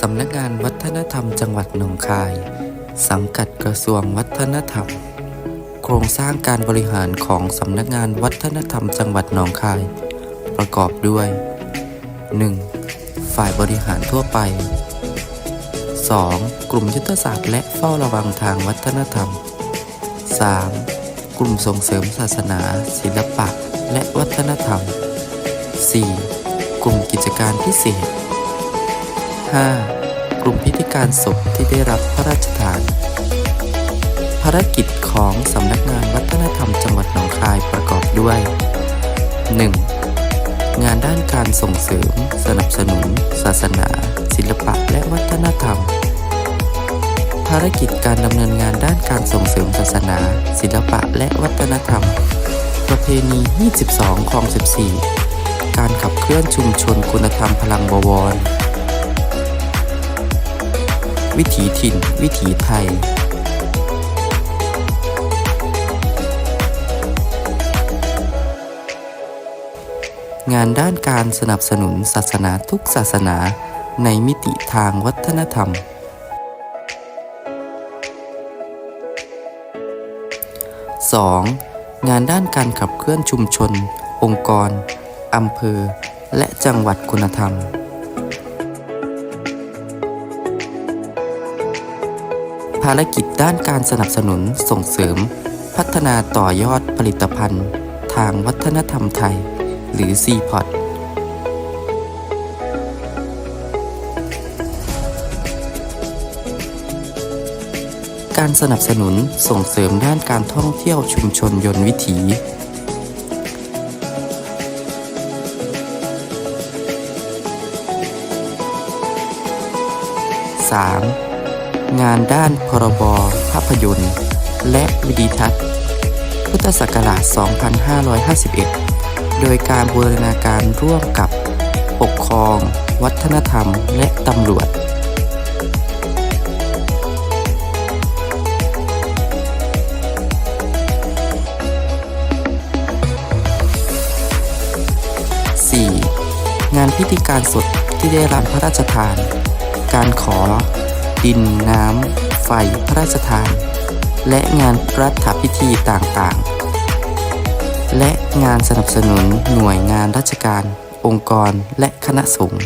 สำนักงานวัฒนธรรมจังหวัดหนองคาย สังกัดกระทรวงวัฒนธรรม โครงสร้างการบริหารของสำนักงานวัฒนธรรมจังหวัดหนองคาย ประกอบด้วย 1. ฝ่ายบริหารทั่วไป 2. กลุ่มยุทธศาสตร์และเฝ้าระวังทางวัฒนธรรม 3. กลุ่มส่งเสริมศาสนา ศิลปะ และวัฒนธรรม 4. กลุ่มกิจการพิเศษ 5. กลุ่มพิธีการศพที่ได้รับพระราชทาน ภารกิจของสำนักงานวัฒนธรรมจังหวัดหนองคายประกอบด้วย 1. งานด้านการส่งเสริม สนับสนุน ศาสนา ศิลปะและวัฒนธรรม ภารกิจการดำเนินงานด้านการส่งเสริมศาสนา ศิลปะและวัฒนธรรม ประเพณี 22คลอง14 การขับเคลื่อนชุมชนคุณธรรมพลังบวร วิถีถิ่น วิถีไทย งานด้านการสนับสนุนศาสนาทุกศาสนาในมิติทางวัฒนธรรม 2. งานด้านการขับเคลื่อนชุมชน องค์กร อำเภอ และจังหวัดคุณธรรม ภารกิจด้านการสนับสนุนส่งเสริม พัฒนาต่อยอดผลิตภัณฑ์ ทางวัฒนธรรมไทย หรือ c p o t การสนับสนุนส่งเสริมด้านการท่องเที่ยวชุมชนยนต์วิถี 3. งานด้านพรบภาพยนตร์ และวิดีทัศน์ พุทธศักราช 2551 โดยการบูรณาการร่วมกับ ปกครอง วัฒนธรรม และตำรวจงานพิธีการสดที่ได้รับพระราชทาน การขอ ดินน้ำ ไฟพระราชทาน และงานรัฐพิธีต่างๆ และงานสนับสนุนหน่วยงานราชการ องค์กรและคณะสงฆ์